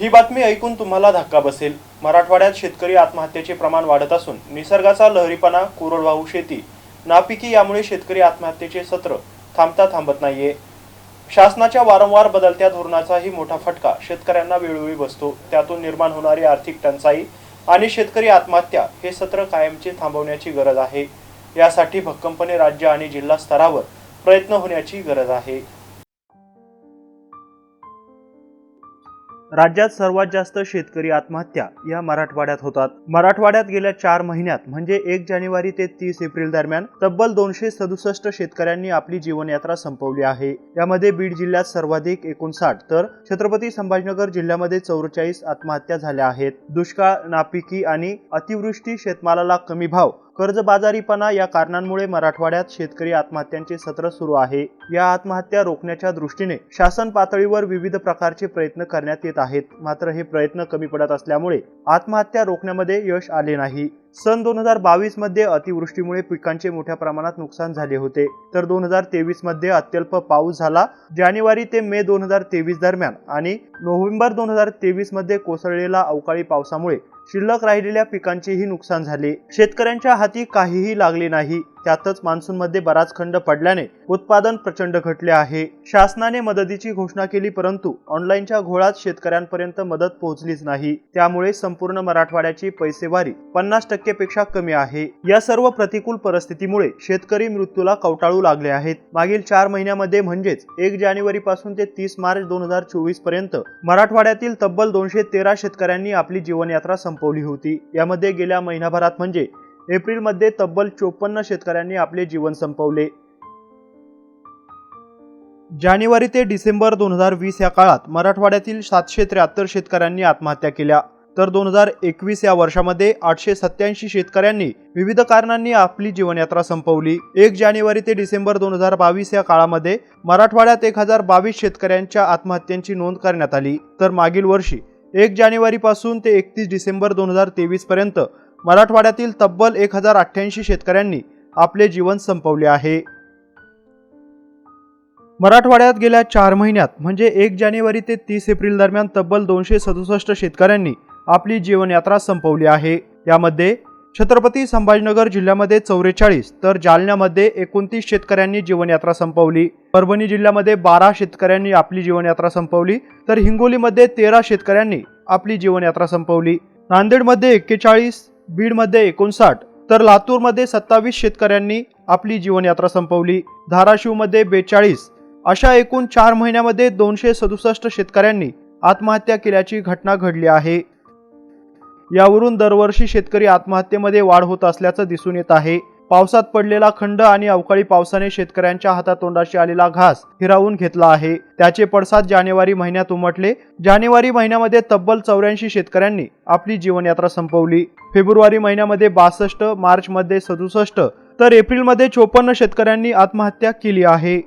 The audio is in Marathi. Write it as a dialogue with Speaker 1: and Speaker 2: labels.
Speaker 1: ही बातमी ऐकून तुम्हाला धक्का बसेल. मराठवाड्यात शेतकरी आत्महत्येचे प्रमाण वाढत असून निसर्गाचा लहरीपणा कोरडवाहू शेती नापिकी यामुळे शेतकरी आत्महत्येचे सत्र थांबता थांबत नाहीये. शासनाच्या वारंवार बदलत्या धोरणाचाही मोठा फटका शेतकऱ्यांना वेळोवेळी बसतो. त्यातून निर्माण होणारी आर्थिक टंचाई आणि शेतकरी आत्महत्या हे सत्र कायमचे थांबवण्याची गरज आहे. यासाठी भक्कमपणे राज्य आणि जिल्हा स्तरावर प्रयत्न होण्याची गरज आहे. राज्यात सर्वात जास्त शेतकरी आत्महत्या या मराठवाड्यात होतात. मराठवाड्यात गेल्या चार महिन्यात म्हणजे एक जानेवारी ते तीस एप्रिल दरम्यान तब्बल दोनशे सदुसष्ट शेतकऱ्यांनी आपली जीवनयात्रा संपवली आहे. यामध्ये बीड जिल्ह्यात सर्वाधिक एकोणसाठ तर छत्रपती संभाजीनगर जिल्ह्यामध्ये चौवेचाळीस आत्महत्या झाल्या आहेत. दुष्काळ नापिकी आणि अतिवृष्टी शेतमालाला कमी भाव कर्जबाजारीपणा या कारणांमुळे मराठवाड्यात शेतकरी आत्महत्यांचे सत्र सुरू आहे. या आत्महत्या रोखण्याच्या दृष्टीने शासन पातळीवर विविध प्रकारचे प्रयत्न करण्यात येत आहेत. मात्र हे प्रयत्न कमी पडत असल्यामुळे आत्महत्या रोखण्यामध्ये यश आले नाही. सन दोन हजार बावीसमध्ये अतिवृष्टीमुळे पिकांचे मोठ्या प्रमाणात नुकसान झाले होते. तर दोन हजार तेवीसमध्ये अत्यल्प पाऊस झाला. जानेवारी ते मे दोन हजार तेवीस दरम्यान आणि नोव्हेंबर दोन हजार तेवीसमध्ये कोसळलेला अवकाळी पावसामुळे शिल्लक राहिलेल्या पिकांचेही नुकसान झाले. शेतकऱ्यांच्या हाती काहीही लागले नाही. त्यातच मान्सूनमध्ये बराच खंड पडल्याने उत्पादन प्रचंड घटले आहे. शासनाने मदतीची घोषणा केली परंतु ऑनलाईनच्या घोळात शेतकऱ्यांपर्यंत मदत पोहोचलीच नाही. त्यामुळे संपूर्ण मराठवाड्याची पैसेवारी पन्नास टक्केपेक्षा कमी आहे. या सर्व प्रतिकूल परिस्थितीमुळे शेतकरी मृत्यूला कवटाळू लागले आहेत. मागील चार महिन्यामध्ये म्हणजेच एक जानेवारी पासून ते तीस मार्च दोन हजार चोवीसपर्यंत मराठवाड्यातील तब्बल दोनशे तेरा शेतकऱ्यांनी आपली जीवनयात्रा संपवली होती. यामध्ये गेल्या महिनाभरात म्हणजे एप्रिलमध्ये तब्बल चोपन्न शेतकऱ्यांनी आपले जीवन संपवले. जानेवारी ते डिसेंबर दोन हजार वीस या काळात मराठवाड्यातील सातशे त्र्याहत्तर शेतकऱ्यांनी आत्महत्या केल्या. तर दोन हजार एकवीस या वर्षामध्ये आठशे सत्याऐंशी शेतकऱ्यांनी विविध कारणांनी आपली जीवनयात्रा संपवली. एक जानेवारी ते डिसेंबर दोन हजार बावीस या काळामध्ये मराठवाड्यात एक हजार बावीस शेतकऱ्यांच्या आत्महत्यांची नोंद करण्यात आली. तर मागील वर्षी एक जानेवारीपासून ते एकतीस डिसेंबर दोन हजार तेवीस पर्यंत मराठवाड्यातील तब्बल एक हजार अठ्ठ्याऐंशी शेतकऱ्यांनी आपले जीवन संपवले आहे. मराठवाड्यात गेल्या चार महिन्यात म्हणजे एक जानेवारी ते तीस एप्रिल दरम्यान तब्बल दोनशे सदुसष्ट शेतकऱ्यांनी आपली जीवनयात्रा संपवली आहे. यामध्ये छत्रपती संभाजीनगर जिल्ह्यामध्ये चौवेचाळीस तर जालन्यामध्ये एकोणतीस शेतकऱ्यांनी जीवनयात्रा संपवली. परभणी जिल्ह्यामध्ये बारा शेतकऱ्यांनी आपली जीवनयात्रा संपवली. तर हिंगोलीमध्ये तेरा शेतकऱ्यांनी आपली जीवनयात्रा संपवली. नांदेडमध्ये एक्केचाळीस बीडमध्ये एकोणसाठ तर लातूरमध्ये सत्तावीस शेतकऱ्यांनी आपली जीवनयात्रा संपवली. धाराशिवमध्ये बेचाळीस अशा एकूण चार महिन्यामध्ये दोनशे सदुसष्ट शेतकऱ्यांनी आत्महत्या केल्याची घटना घडली आहे. यावरून दरवर्षी शेतकरी आत्महत्येमध्ये वाढ होत असल्याचं दिसून येत आहे. पावसात पडलेला खंड आणि अवकाळी पावसाने शेतकऱ्यांच्या हातातोंडाशी आलेला घास हिरावून घेतला आहे. त्याचे पडसाद जानेवारी महिन्यात उमटले. जानेवारी महिन्यामध्ये तब्बल चौऱ्याऐंशी शेतकऱ्यांनी आपली जीवनयात्रा संपवली. फेब्रुवारी महिन्यामध्ये बासष्ट मार्चमध्ये सदुसष्ट तर एप्रिलमध्ये चोपन्न शेतकऱ्यांनी आत्महत्या केली आहे.